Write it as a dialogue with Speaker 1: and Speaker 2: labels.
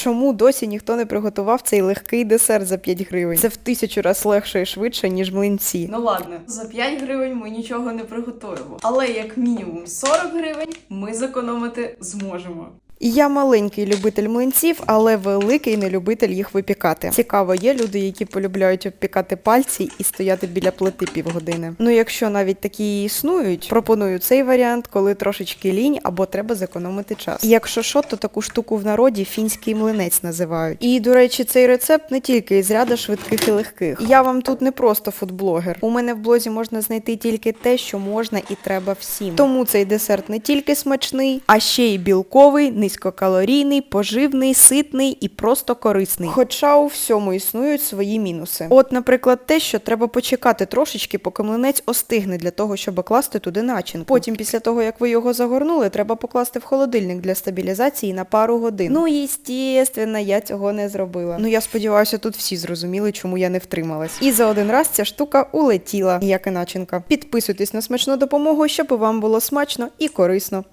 Speaker 1: чому досі ніхто не приготував цей легкий десерт за 5 гривень? Це в тисячу раз легше і швидше, ніж млинці.
Speaker 2: Ну ладно, за 5 гривень ми нічого не приготуємо. Але як мінімум 40 гривень ми зекономити зможемо.
Speaker 1: Я маленький любитель млинців, але великий нелюбитель їх випікати. Цікаво, є люди, які полюбляють обпікати пальці і стояти біля плити півгодини. Ну, якщо навіть такі існують, пропоную цей варіант, коли трошечки лінь або треба зекономити час. Якщо що, то таку штуку в народі фінський млинець називають. І до речі, цей рецепт не тільки із ряда швидких і легких. Я вам тут не просто фудблогер. У мене в блозі можна знайти тільки те, що можна і треба всім. Тому цей десерт не тільки смачний, а ще й білковий, низькокалорійний, поживний, ситний і просто корисний. Хоча у всьому існують свої мінуси. От, наприклад, те, що треба почекати трошечки, поки млинець остигне для того, щоб класти туди начинку. Потім, після того як ви його загорнули, треба покласти в холодильник для стабілізації на пару годин. Ну, естественно, я цього не зробила. Ну я сподіваюся, тут всі зрозуміли, чому я не втрималась. І за один раз ця штука улетіла, як і начинка. Підписуйтесь на смачну допомогу, щоб вам було смачно і корисно.